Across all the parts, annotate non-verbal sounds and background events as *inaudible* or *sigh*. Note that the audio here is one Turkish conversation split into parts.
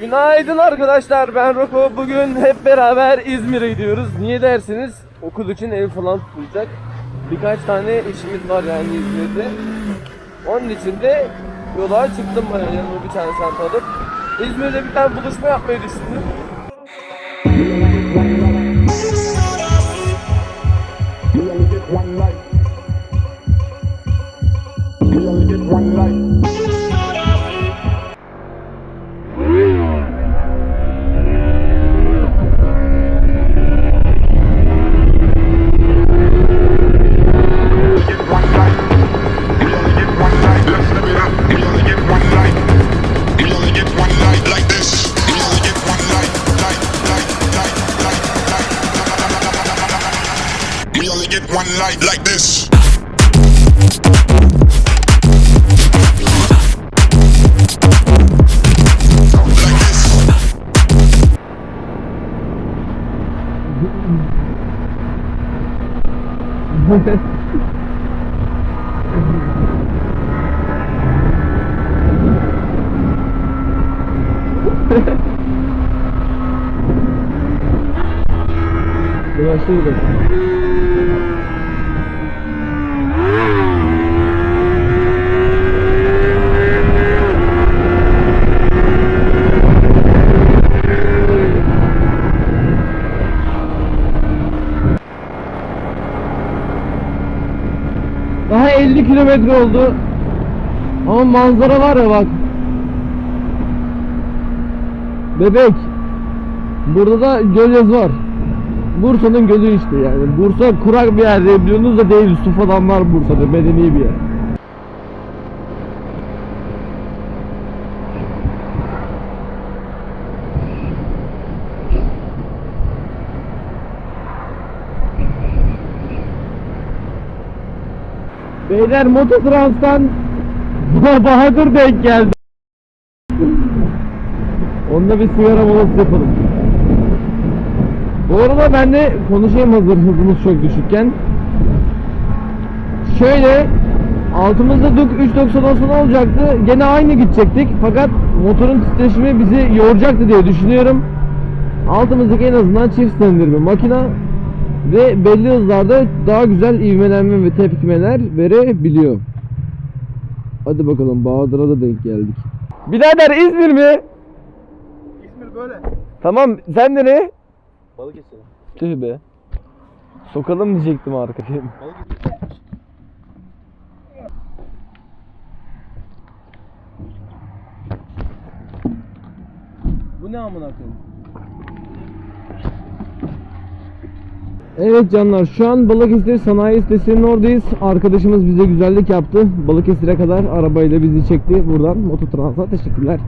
Günaydın arkadaşlar ben Roko. Bugün hep beraber İzmir'e gidiyoruz. Niye dersiniz? Okul için ev falan tutulacak. Birkaç tane işimiz var yani İzmir'de. Onun için de yola çıktım ben yanıma bir tane çanta alıp. İzmir'de bir tane buluşma yapmayı düşündüm. We only Gidelim. Daha 50 kilometre oldu. Ama manzara var ya bak. Bebek. Burada da gölyazı var. Bursa'nın gölü işte yani. Bursa kurak bir yer diye biliyorsunuz da değil. Su falan var Bursa'da. Medeni bir yer. Beyler Mototrans'tan Bahadır denk geldi. Onunla bir sigara molası yapalım. Bu arada ben de konuşayım hazır hızımız çok düşükken. Şöyle altımızda Duk 390 olacaktı. Gene aynı gidecektik. Fakat motorun titreşimi bizi yoracaktı diye düşünüyorum. Altımızdaki en azından çift silindir bir makina ve belli hızlarda daha güzel ivmelenme ve tepkimeler verebiliyor. Hadi bakalım Bahadır'a da denk geldik. Birader İzmir mi? İzmir böyle. Tamam sen de ne? Balıkesir. Tüh be. Sokalım diyecektim arkaya. Balıkesir. Bu ne amına koyayım? Evet canlar şu an Balıkesir sanayi sitesinin oradayız. Arkadaşımız bize güzellik yaptı. Balıkesir'e kadar arabayla bizi çekti buradan. Mototrans'a teşekkürler.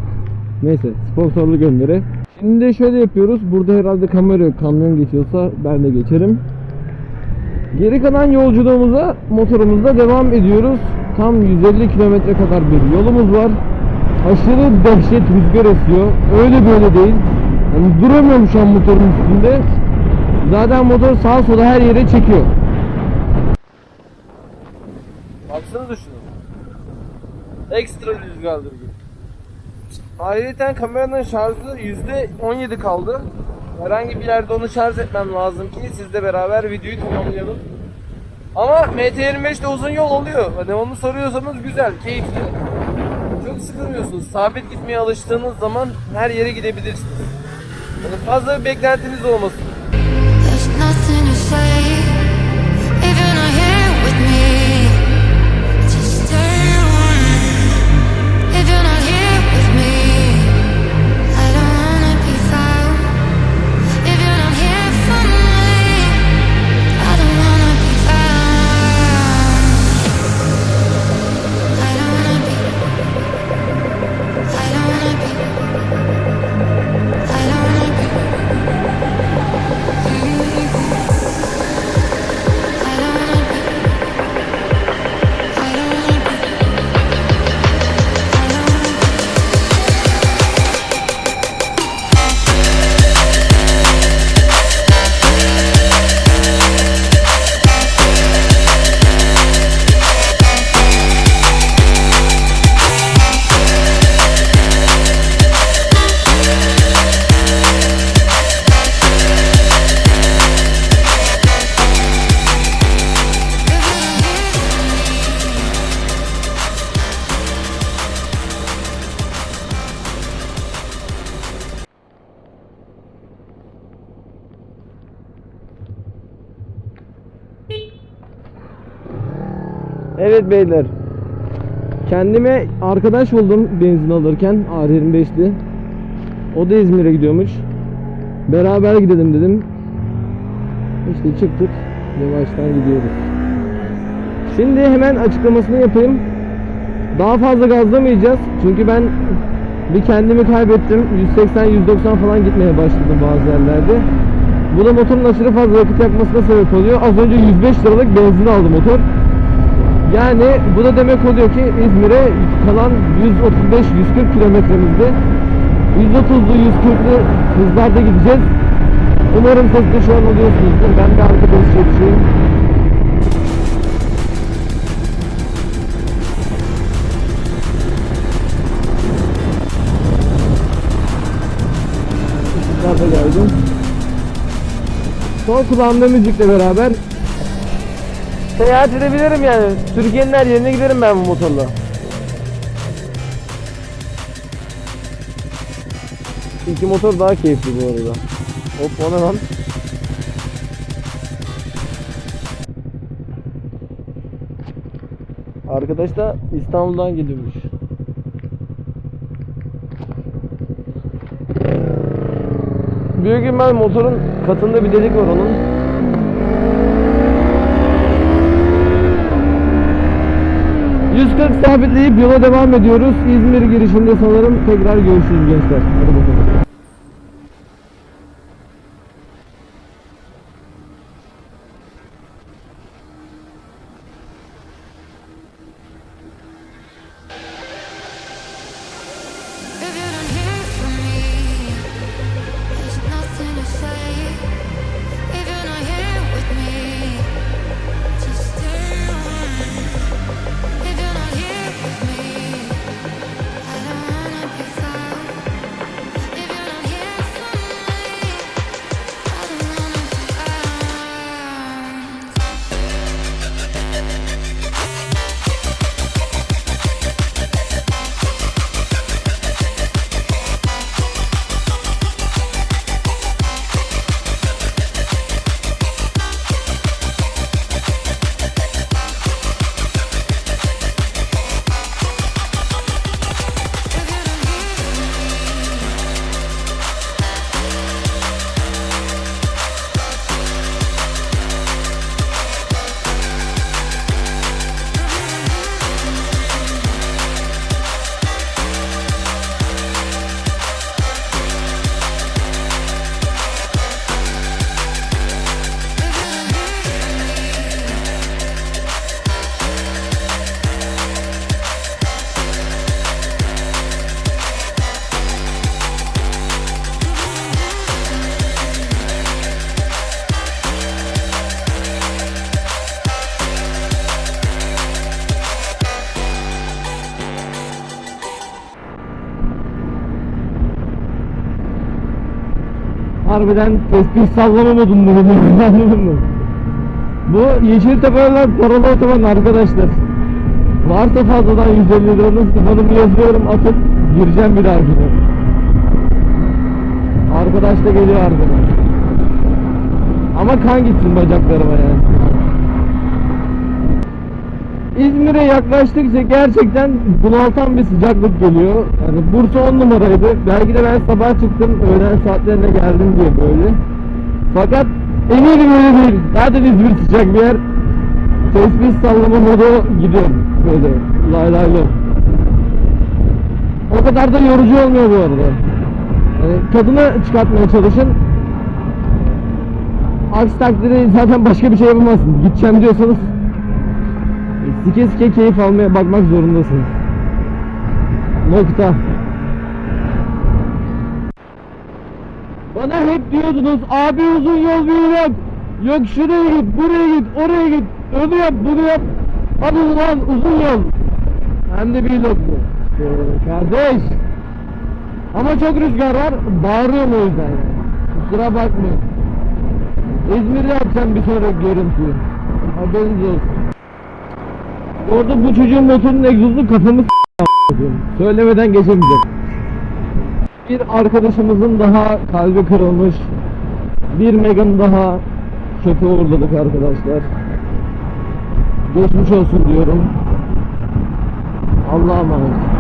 Neyse sponsorlu gönderi. Şimdi şöyle yapıyoruz. Burada herhalde kamera yok. Kamyon geçiyorsa ben de geçerim. Geri kalan yolculuğumuza motorumuzla devam ediyoruz. Tam 150 kilometre kadar bir yolumuz var. Aşırı dehşet rüzgar esiyor. Öyle böyle değil. Yani duramıyorum şu an motorun üstünde. Zaten motor sağa sola her yere çekiyor. Baksanıza şunu. Ekstra rüzgardır gibi. Ayrıca kameranın şarjı %17 kaldı. Herhangi bir yerde onu şarj etmem lazım ki sizle beraber videoyu tamamlayalım. Ama MT25'te uzun yol oluyor. Hani onu soruyorsanız güzel, keyifli. Çok sıkılmıyorsunuz. Sabit gitmeye alıştığınız zaman her yere gidebilirsiniz. Yani fazla bir beklentiniz olmasın. Evet beyler. Kendime arkadaş buldum benzin alırken R25'li. O da İzmir'e gidiyormuş. Beraber gidelim dedim. İşte çıktık. Yavaştan gidiyoruz. Şimdi hemen açıklamasını yapayım. Daha fazla gazlamayacağız. Çünkü ben bir kendimi kaybettim. 180-190 falan gitmeye başladım bazı yerlerde. Bu da motorun aşırı fazla yakıt yakmasına sebep oluyor. Az önce 105 liralık benzin aldı motor. Yani bu da demek oluyor ki İzmir'e kalan 135-140 kilometremizde 130'lu 140'lı hızlarda gideceğiz. Umarım sesli şu an oluyorsunuzdur. Ben bir arkadaş yetişeyim. Işıklar da geldi. Son kulağımda müzikle beraber seyahat edebilirim yani. Türkiye'nin her yerine giderim ben bu motorla. İki motor daha keyifli bu arada. Hop o ne lan? Arkadaş da İstanbul'dan geliyormuş. Büyük ihtimal motorun katında bir delik var onun. ...140 sabitleyip yola devam ediyoruz. İzmir girişinde sanırım tekrar görüşürüz gençler. Hadi bakalım. Harbiden tespih sallama modunda bu, *laughs* anladın mı? Bu Yeşiltepe'ler paralı otoban arkadaşlar. Varsa fazladan 150 liranız numaramı yazıyorum atıp gireceğim bir daha güne. Arkadaş da geliyor arkadan. Ama kan gitsin bacaklarıma yani. İzmir'e yaklaştıkça gerçekten bunaltan bir sıcaklık geliyor. Yani Bursa 10 numaraydı. Belki de ben sabah çıktım öğlen saatlerine geldim diye böyle. Fakat eminim öyle değil. Zaten İzmir sıcak bir yer. Tespih sallama modu gidiyorum. Böyle lay lay lay. O kadar da yorucu olmuyor bu arada. Yani tadını çıkartmaya çalışın. Aksi takdirde zaten başka bir şey yapamazsınız. Gideceğim diyorsanız Sike sike keyif almaya bakmak zorundasınız. Nokta. Bana hep diyordunuz abi uzun yol bir yok. Şuraya git, buraya git, oraya git. Onu yap, bunu yap. Hadi ulan uzun yol. Hem de bir. Ee, kardeş. Ama çok rüzgar var. Bağırıyorum o yüzden. Kusura bakmayın. İzmir'de yapacağım bir sonraki görüntüyü. Haberiniz olsun. Orada bu çocuğun motorunun egzozu kafamı. Söylemeden geçemeyeceğim. Bir arkadaşımızın daha kalbi kırılmış. Bir Megan daha çöpe uğurladık arkadaşlar. Geçmiş olsun diyorum. Allah'a emanet.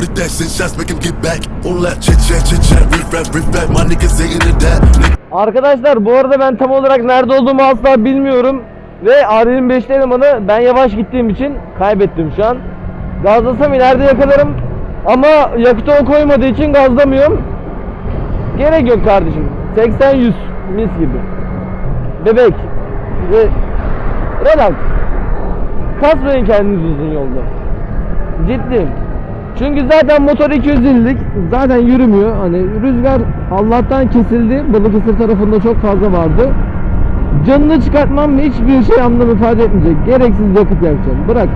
Get that, shots, make him get back. All that chit chat, chit chat, riff rap, riff rap. My niggas ain't into that. Arkadaşlar bu arada ben tam olarak nerede olduğumu asla bilmiyorum. Ve R25'li elemanı ben yavaş gittiğim için kaybettim şu an. Gazlasam ileride yakalarım. Ama yakıtı o koymadığı için gazlamıyorum. Gerek yok kardeşim. 80-100 mis gibi. Bebek. Ve relax. Kasmayın kendinizi uzun yolda. Ciddiyim. Çünkü zaten motor 250'lik zaten yürümüyor. Hani rüzgar Allah'tan kesildi. Balıkesir tarafında çok fazla vardı. Canını çıkartmam hiçbir şey anlam ifade etmeyecek. Gereksiz yakıt yakacağım. Bırak.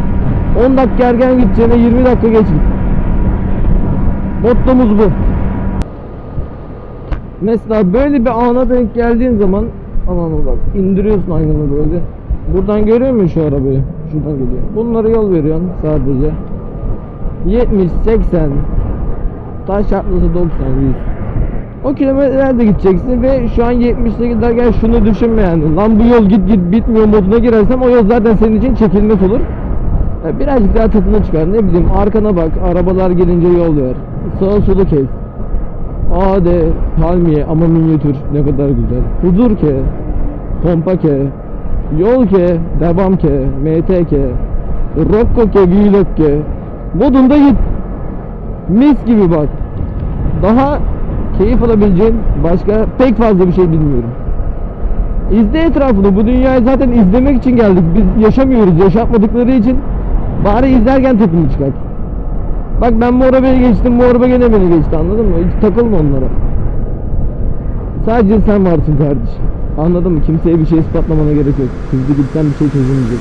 10 dakika erken gideceğine 20 dakika geç git. Mottomuz bu. Mesela böyle bir ana denk geldiğin zaman aman bak indiriyorsun aynını böyle. Buradan görüyor musun şu arabayı? Şuradan geliyor. Bunlara yol veriyorsun sadece. 70, 80, taş atlısı 90, 100. O kilometrelerde gideceksin ve şu an 70'te giderken şunu düşünme yani. Lan bu yol git git bitmiyor moduna girersem o yol zaten senin için çekilmez olur. Ya birazcık daha tadını çıkar ne bileyim arkana bak arabalar gelince yol ver. Sağa solu kes. A de palmiye ama minyatür ne kadar güzel. Huzur ke. Pompa ke. Yol ke. Devam ke. MT ke. Rocco ke. Vlog ke. Modunda git. Mis gibi bak. Daha keyif alabileceğin başka pek fazla bir şey bilmiyorum. İzle etrafını. Bu dünyayı zaten izlemek için geldik. Biz yaşamıyoruz. Yaşatmadıkları için bari izlerken tadını çıkart. Bak ben bu arabaya geçtim. Bu araba gene beni geçti. Anladın mı? Hiç takılma onlara. Sadece sen varsın kardeşim. Anladın mı? Kimseye bir şey ispatlamana gerek yok. Hızlı gitsen bir şey çözülmeyecek.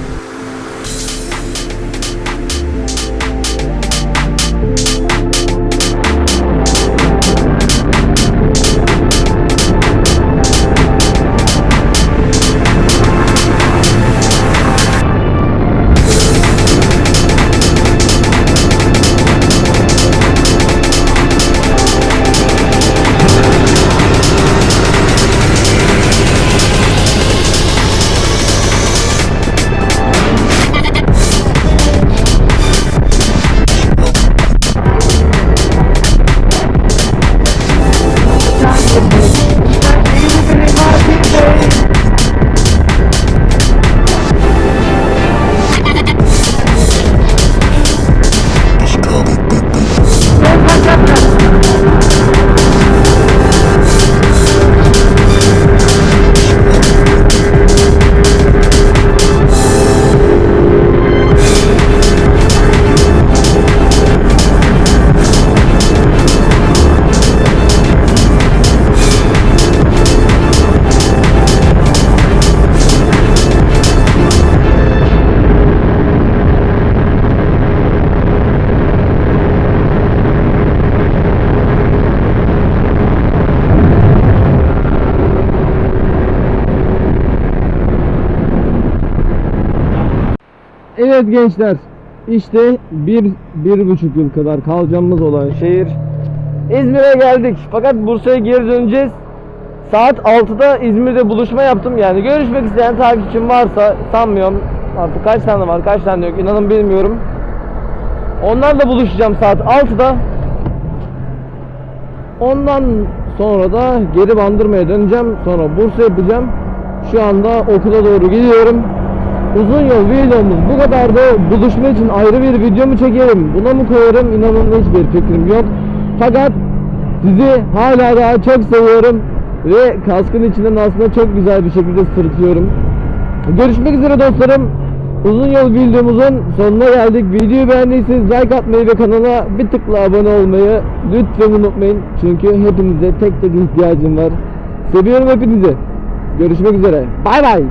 Evet gençler. işte bir, bir buçuk yıl kadar kalacağımız olan şehir. İzmir'e geldik. Fakat Bursa'ya geri döneceğiz. Saat 6'da İzmir'de buluşma yaptım. Yani görüşmek isteyen takipçim varsa sanmıyorum. Artık kaç tane var kaç tane yok inanın bilmiyorum. Onlarla buluşacağım saat 6'da. Ondan sonra da geri bandırmaya döneceğim. Sonra Bursa yapacağım. Şu anda okula doğru gidiyorum. Uzun yol videomuz bu kadardı. Buluşma için ayrı bir video mu çekerim? Buna mı koyarım? İnanın hiçbir fikrim yok. Fakat sizi hala daha çok seviyorum. Ve kaskın içinden aslında çok güzel bir şekilde sırıtıyorum. Görüşmek üzere dostlarım. Uzun yol videomuzun sonuna geldik. Videoyu beğendiyseniz like atmayı ve kanala bir tıkla abone olmayı lütfen unutmayın. Çünkü hepinize tek tek ihtiyacım var. Seviyorum hepinizi. Görüşmek üzere. Bay bay.